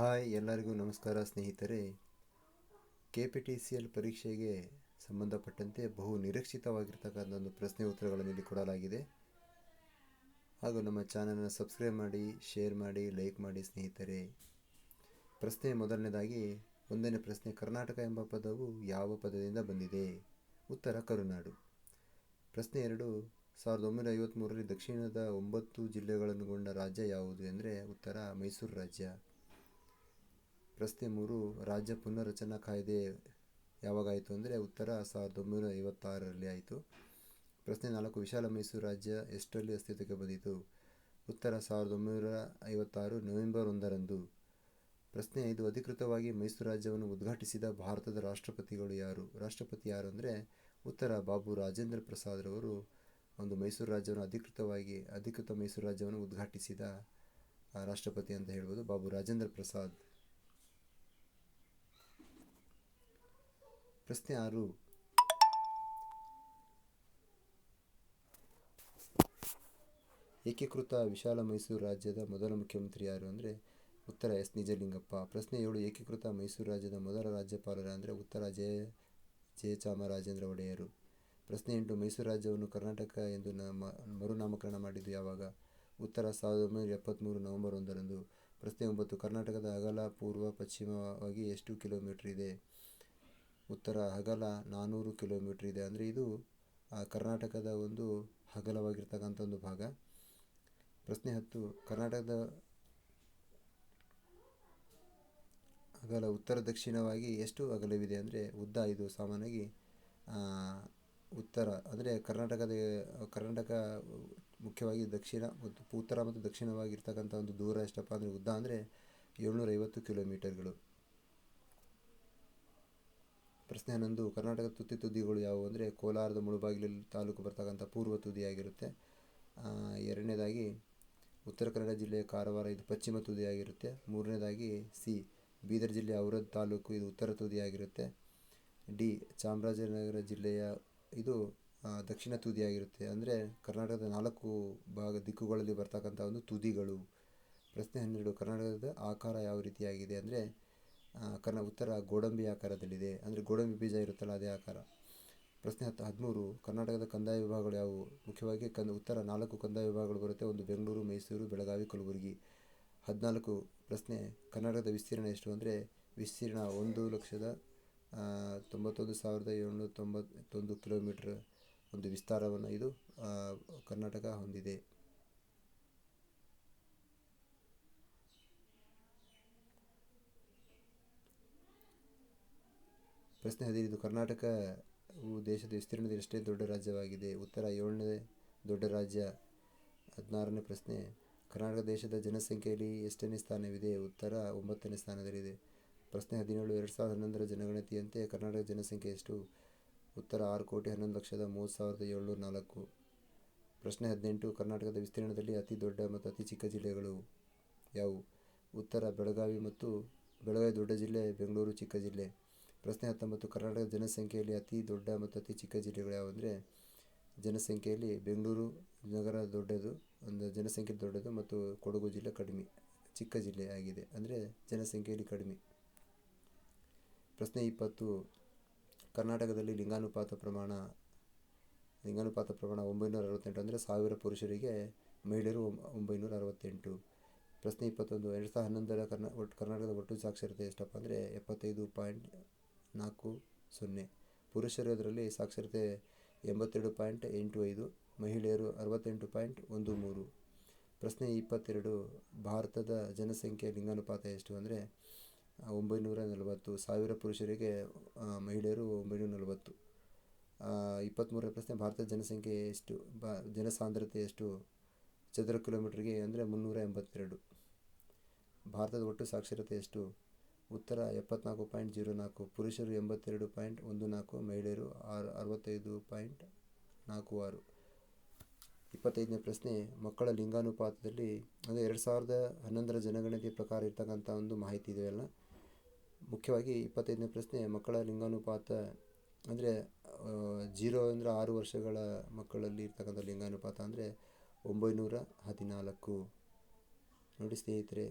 Hi ಎಲ್ಲರಿಗೂ ನಮಸ್ಕಾರ ಸ್ನೇಹಿತರೆ. K P T C L ಪರೀಕ್ಷೆಗೆ ಸಂಬಂಧಪಟ್ಟಂತೆ ಬಹು ನಿರೀಕ್ಷಿತವಾಗಿರ್ತಕ್ಕಂಥ ಒಂದು ಪ್ರಶ್ನೆ ಉತ್ತರಗಳನ್ನು ಇಲ್ಲಿ ಕೊಡಲಾಗಿದೆ. ಹಾಗೂ ನಮ್ಮ ಚಾನಲನ್ನು ಸಬ್ಸ್ಕ್ರೈಬ್ ಮಾಡಿ, ಶೇರ್ ಮಾಡಿ, ಲೈಕ್ ಮಾಡಿ ಸ್ನೇಹಿತರೆ. ಪ್ರಶ್ನೆ ಮೊದಲನೇದಾಗಿ, ಒಂದನೇ ಪ್ರಶ್ನೆ ಕರ್ನಾಟಕ ಎಂಬ ಪದವು ಯಾವ ಪದದಿಂದ ಬಂದಿದೆ? ಉತ್ತರ ಕರುನಾಡು. ಪ್ರಶ್ನೆ ಎರಡು, ಸಾವಿರದ ಒಂಬೈನೂರ ಐವತ್ತ್ಮೂರರಲ್ಲಿ ದಕ್ಷಿಣದ ಒಂಬತ್ತು ಜಿಲ್ಲೆಗಳನ್ನುಗೊಂಡ ರಾಜ್ಯ ಯಾವುದು? ಎಂದರೆ ಉತ್ತರ ಮೈಸೂರು ರಾಜ್ಯ. ಪ್ರಶ್ನೆ ಮೂರು ರಾಜ್ಯ ಪುನರ್ರಚನಾ ಕಾಯ್ದೆ ಯಾವಾಗಾಯಿತು ಅಂದರೆ ಉತ್ತರ ಸಾವಿರದ ಒಂಬೈನೂರ ಐವತ್ತಾರರಲ್ಲಿ ಆಯಿತು. ಪ್ರಶ್ನೆ ನಾಲ್ಕು, ವಿಶಾಲ ಮೈಸೂರು ರಾಜ್ಯ ಎಷ್ಟರಲ್ಲಿ ಅಸ್ತಿತ್ವಕ್ಕೆ ಬಂದಿತು? ಉತ್ತರ ಸಾವಿರದ ಒಂಬೈನೂರ ಐವತ್ತಾರು ನವೆಂಬರ್ ಒಂದರಂದು. ಪ್ರಶ್ನೆ ಐದು, ಅಧಿಕೃತವಾಗಿ ಮೈಸೂರು ರಾಜ್ಯವನ್ನು ಉದ್ಘಾಟಿಸಿದ ಭಾರತದ ರಾಷ್ಟ್ರಪತಿಗಳು ಯಾರು? ರಾಷ್ಟ್ರಪತಿ ಯಾರು ಅಂದರೆ ಉತ್ತರ ಬಾಬು ರಾಜೇಂದ್ರ ಪ್ರಸಾದ್ರವರು ಒಂದು ಮೈಸೂರು ರಾಜ್ಯವನ್ನು ಅಧಿಕೃತವಾಗಿ, ಅಧಿಕೃತ ಮೈಸೂರು ರಾಜ್ಯವನ್ನು ಉದ್ಘಾಟಿಸಿದ ರಾಷ್ಟ್ರಪತಿ ಅಂತ ಹೇಳ್ಬೋದು ಬಾಬು ರಾಜೇಂದ್ರ ಪ್ರಸಾದ್. ಪ್ರಶ್ನೆ ಆರು ಏಕೀಕೃತ ವಿಶಾಲ ಮೈಸೂರು ರಾಜ್ಯದ ಮೊದಲ ಮುಖ್ಯಮಂತ್ರಿ ಯಾರು ಅಂದರೆ ಉತ್ತರ ಎಸ್ ನಿಜಲಿಂಗಪ್ಪ. ಪ್ರಶ್ನೆ ಏಳು, ಏಕೀಕೃತ ಮೈಸೂರು ರಾಜ್ಯದ ಮೊದಲ ರಾಜ್ಯಪಾಲರ ಅಂದರೆ ಉತ್ತರ ಜಯ ಜಯಚಾಮರಾಜೇಂದ್ರ ಒಡೆಯರು. ಪ್ರಶ್ನೆ ಎಂಟು, ಮೈಸೂರು ರಾಜ್ಯವನ್ನು ಕರ್ನಾಟಕ ಎಂದು ನಾಮ ಮರುನಾಮಕರಣ ಮಾಡಿದ್ದು ಯಾವಾಗ? ಉತ್ತರ ಸಾವಿರದ ಒಂಬೈನೂರ ಎಪ್ಪತ್ತ್ಮೂರು ನವೆಂಬರ್ ಒಂದರಂದು. ಪ್ರಶ್ನೆ ಒಂಬತ್ತು, ಕರ್ನಾಟಕದ ಅಗಲ, ಪೂರ್ವ, ಪಶ್ಚಿಮವಾಗಿ ಎಷ್ಟು ಕಿಲೋಮೀಟರ್ ಇದೆ? ಉತ್ತರ ಹಗಲ ನಾನ್ನೂರು ಕಿಲೋಮೀಟ್ರ್ ಇದೆ. ಅಂದರೆ ಇದು ಕರ್ನಾಟಕದ ಒಂದು ಹಗಲವಾಗಿರ್ತಕ್ಕಂಥ ಒಂದು ಭಾಗ. ಪ್ರಶ್ನೆ ಹತ್ತು, ಕರ್ನಾಟಕದ ಅಗಲ ಉತ್ತರ ದಕ್ಷಿಣವಾಗಿ ಎಷ್ಟು ಅಗಲವಿದೆ ಅಂದರೆ ಉದ್ದ ಇದು ಸಾಮಾನ್ಯವಾಗಿ ಉತ್ತರ, ಅಂದರೆ ಕರ್ನಾಟಕದ, ಕರ್ನಾಟಕ ಮುಖ್ಯವಾಗಿ ದಕ್ಷಿಣ ಮತ್ತು ಉತ್ತರ ಮತ್ತು ದಕ್ಷಿಣವಾಗಿರ್ತಕ್ಕಂಥ ಒಂದು ದೂರ ಎಷ್ಟಪ್ಪ ಅಂದರೆ ಉದ್ದ ಅಂದರೆ ಏಳ್ನೂರೈವತ್ತು ಕಿಲೋಮೀಟರ್ಗಳು. ಪ್ರಶ್ನೆ ಹನ್ನೊಂದು ಕರ್ನಾಟಕದ ತುದಿ ತುದಿಗಳು ಯಾವುವು ಅಂದರೆ ಕೋಲಾರದ ಮುಳುಬಾಗಿಲು ತಾಲೂಕು ಬರ್ತಕ್ಕಂಥ ಪೂರ್ವ ತುದಿಯಾಗಿರುತ್ತೆ ಎರಡನೇದಾಗಿ ಉತ್ತರ ಕನ್ನಡ ಜಿಲ್ಲೆಯ ಕಾರವಾರ, ಇದು ಪಶ್ಚಿಮ ತುದಿಯಾಗಿರುತ್ತೆ ಮೂರನೇದಾಗಿ ಸಿ, ಬೀದರ್ ಜಿಲ್ಲೆಯ ಔರದ್ ತಾಲೂಕು, ಇದು ಉತ್ತರ ತುದಿಯಾಗಿರುತ್ತೆ ಡಿ, ಚಾಮರಾಜನಗರ ಜಿಲ್ಲೆಯ ಇದು ದಕ್ಷಿಣ ತುದಿಯಾಗಿರುತ್ತೆ ಅಂದರೆ ಕರ್ನಾಟಕದ ನಾಲ್ಕು ಭಾಗ ದಿಕ್ಕುಗಳಲ್ಲಿ ಬರ್ತಕ್ಕಂಥ ಒಂದು ತುದಿಗಳು. ಪ್ರಶ್ನೆ ಹನ್ನೆರಡು, ಕರ್ನಾಟಕದ ಆಕಾರ ಯಾವ ರೀತಿಯಾಗಿದೆ ಅಂದರೆ ಕರ್ನ ಉತ್ತರ ಗೋಡಂಬಿ ಆಕಾರದಲ್ಲಿದೆ. ಅಂದರೆ ಗೋಡಂಬಿ ಬೀಜ ಇರುತ್ತಲ್ಲ ಅದೇ ಆಕಾರ. ಪ್ರಶ್ನೆ ಹತ್ತು, ಹದಿಮೂರು. ಕರ್ನಾಟಕದ ಕಂದಾಯ ವಿಭಾಗಗಳು ಯಾವುವು? ಮುಖ್ಯವಾಗಿ ಕಂದ, ಉತ್ತರ ನಾಲ್ಕು ಕಂದಾಯ ವಿಭಾಗಗಳು ಬರುತ್ತೆ. ಒಂದು ಬೆಂಗಳೂರು, ಮೈಸೂರು, ಬೆಳಗಾವಿ, ಕಲಬುರಗಿ. ಹದಿನಾಲ್ಕು ಪ್ರಶ್ನೆ, ಕರ್ನಾಟಕದ ವಿಸ್ತೀರ್ಣ ಎಷ್ಟು ಅಂದರೆ ವಿಸ್ತೀರ್ಣ ಒಂದು ಲಕ್ಷದ ತೊಂಬತ್ತೊಂದು ಸಾವಿರದ ಏಳ್ನೂರ ತೊಂಬತ್ತೊಂದು ಕಿಲೋಮೀಟ್ರ್ ಒಂದು ವಿಸ್ತಾರವನ್ನು ಇದು ಕರ್ನಾಟಕ ಹೊಂದಿದೆ. ಪ್ರಶ್ನೆ ಹದಿನೈದು ಕರ್ನಾಟಕವು ದೇಶದ ವಿಸ್ತೀರ್ಣದಲ್ಲಿ ಎಷ್ಟೇ ದೊಡ್ಡ ರಾಜ್ಯವಾಗಿದೆ, ಉತ್ತರ ಏಳನೇ ದೊಡ್ಡ ರಾಜ್ಯ ಹದಿನಾರನೇ ಪ್ರಶ್ನೆ, ಕರ್ನಾಟಕ ದೇಶದ ಜನಸಂಖ್ಯೆಯಲ್ಲಿ ಎಷ್ಟನೇ ಸ್ಥಾನವಿದೆ, ಉತ್ತರ ಒಂಬತ್ತನೇ ಸ್ಥಾನದಲ್ಲಿದೆ. ಪ್ರಶ್ನೆ ಹದಿನೇಳು, ಎರಡು ಸಾವಿರದ ಹನ್ನೊಂದರ ಜನಗಣತಿಯಂತೆ ಕರ್ನಾಟಕ ಜನಸಂಖ್ಯೆ ಎಷ್ಟು? ಉತ್ತರ ಆರು ಕೋಟಿ ಹನ್ನೊಂದು ಲಕ್ಷದ ಮೂವತ್ತು ಸಾವಿರದ ಏಳ್ನೂರ ನಾಲ್ಕು. ಪ್ರಶ್ನೆ ಹದಿನೆಂಟು, ಕರ್ನಾಟಕದ ವಿಸ್ತೀರ್ಣದಲ್ಲಿ ಅತಿ ದೊಡ್ಡ ಮತ್ತು ಅತಿ ಚಿಕ್ಕ ಜಿಲ್ಲೆಗಳು ಯಾವುವು? ಉತ್ತರ ಬೆಳಗಾವಿ ಮತ್ತು ಬೆಳಗಾವಿ ದೊಡ್ಡ ಜಿಲ್ಲೆ, ಬೆಂಗಳೂರು ಚಿಕ್ಕ ಜಿಲ್ಲೆ. ಪ್ರಶ್ನೆ ಹತ್ತೊಂಬತ್ತು ಕರ್ನಾಟಕದ ಜನಸಂಖ್ಯೆಯಲ್ಲಿ ಅತಿ ದೊಡ್ಡ ಮತ್ತು ಅತಿ ಚಿಕ್ಕ ಜಿಲ್ಲೆಗಳು ಯಾವುವು ಅಂದರೆ, ಜನಸಂಖ್ಯೆಯಲ್ಲಿ ಬೆಂಗಳೂರು ನಗರ ದೊಡ್ಡದು, ಒಂದು ಜನಸಂಖ್ಯೆ ದೊಡ್ಡದು ಮತ್ತು ಕೊಡಗು ಜಿಲ್ಲೆ ಕಡಿಮೆ, ಚಿಕ್ಕ ಜಿಲ್ಲೆ ಆಗಿದೆ ಅಂದರೆ ಜನಸಂಖ್ಯೆಯಲ್ಲಿ ಕಡಿಮೆ. ಪ್ರಶ್ನೆ ಇಪ್ಪತ್ತು, ಕರ್ನಾಟಕದಲ್ಲಿ ಲಿಂಗಾನುಪಾತ ಪ್ರಮಾಣ ಲಿಂಗಾನುಪಾತ ಪ್ರಮಾಣ ಒಂಬೈನೂರ ಅರವತ್ತೆಂಟು ಅಂದರೆ ಸಾವಿರ ಪುರುಷರಿಗೆ, ಮಹಿಳೆಯರು ಒಂಬ- ಒಂಬೈನೂರ ಅರವತ್ತೆಂಟು. ಪ್ರಶ್ನೆ ಇಪ್ಪತ್ತೊಂದು, ಎರಡು ಸಾವಿರದ ಹನ್ನೊಂದರ ಕರ್ನಾ ಒಟ್ಟು ಕರ್ನಾಟಕದ ಒಟ್ಟು ಸಾಕ್ಷರತೆ ಎಷ್ಟಪ್ಪ ಅಂದರೆ ಎಪ್ಪತ್ತೈದು ಪಾಯಿಂಟ್ ನಾಲ್ಕು ಸೊನ್ನೆ. ಪುರುಷರು ಅದರಲ್ಲಿ ಸಾಕ್ಷರತೆ ಎಂಬತ್ತೆರಡು ಪಾಯಿಂಟ್ ಎಂಟು ಐದು, ಮಹಿಳೆಯರು ಅರವತ್ತೆಂಟು ಪಾಯಿಂಟ್ ಒಂದು ಮೂರು. ಪ್ರಶ್ನೆ ಇಪ್ಪತ್ತೆರಡು, ಭಾರತದ ಜನಸಂಖ್ಯೆ ಲಿಂಗಾನುಪಾತ ಎಷ್ಟು ಅಂದರೆ ಒಂಬೈನೂರ ನಲವತ್ತು ಸಾವಿರ ಪುರುಷರಿಗೆ ಮಹಿಳೆಯರು ಒಂಬೈನೂರ ನಲವತ್ತು ಇಪ್ಪತ್ತ್ಮೂರನೇ ಪ್ರಶ್ನೆ, ಭಾರತದ ಜನಸಂಖ್ಯೆ ಎಷ್ಟು? ಬಾ, ಜನಸಾಂದ್ರತೆ ಎಷ್ಟು? ಚದರ ಕಿಲೋಮೀಟ್ರಿಗೆ ಅಂದರೆ ಮುನ್ನೂರ ಎಂಬತ್ತೆರಡು. ಭಾರತದ ಒಟ್ಟು ಸಾಕ್ಷರತೆ ಎಷ್ಟು? ಉತ್ತರ ಎಪ್ಪತ್ನಾಲ್ಕು ಪಾಯಿಂಟ್ ಜೀರೋ ನಾಲ್ಕು, ಪುರುಷರು ಎಂಬತ್ತೆರಡು ಪಾಯಿಂಟ್ ಒಂದು ನಾಲ್ಕು, ಮಹಿಳೆಯರು ಆರು ಅರವತ್ತೈದು ಪಾಯಿಂಟ್ ನಾಲ್ಕು ಆರು. ಇಪ್ಪತ್ತೈದನೇ ಪ್ರಶ್ನೆ, ಮಕ್ಕಳ ಲಿಂಗಾನುಪಾತದಲ್ಲಿ, ಅಂದರೆ ಎರಡು ಸಾವಿರದ ಹನ್ನೊಂದರ ಜನಗಣತಿ ಪ್ರಕಾರ ಇರ್ತಕ್ಕಂಥ ಒಂದು ಮಾಹಿತಿ ಇದೆಯಲ್ಲ ಮುಖ್ಯವಾಗಿ ಇಪ್ಪತ್ತೈದನೇ ಪ್ರಶ್ನೆ, ಮಕ್ಕಳ ಲಿಂಗಾನುಪಾತ, ಅಂದರೆ ಜೀರೋ ಅಂದರೆ ಆರು ವರ್ಷಗಳ ಮಕ್ಕಳಲ್ಲಿ ಇರ್ತಕ್ಕಂಥ ಲಿಂಗಾನುಪಾತ ಅಂದರೆ ಒಂಬೈನೂರ ಹದಿನಾಲ್ಕು. ನೋಡಿ ಸ್ನೇಹಿತರೆ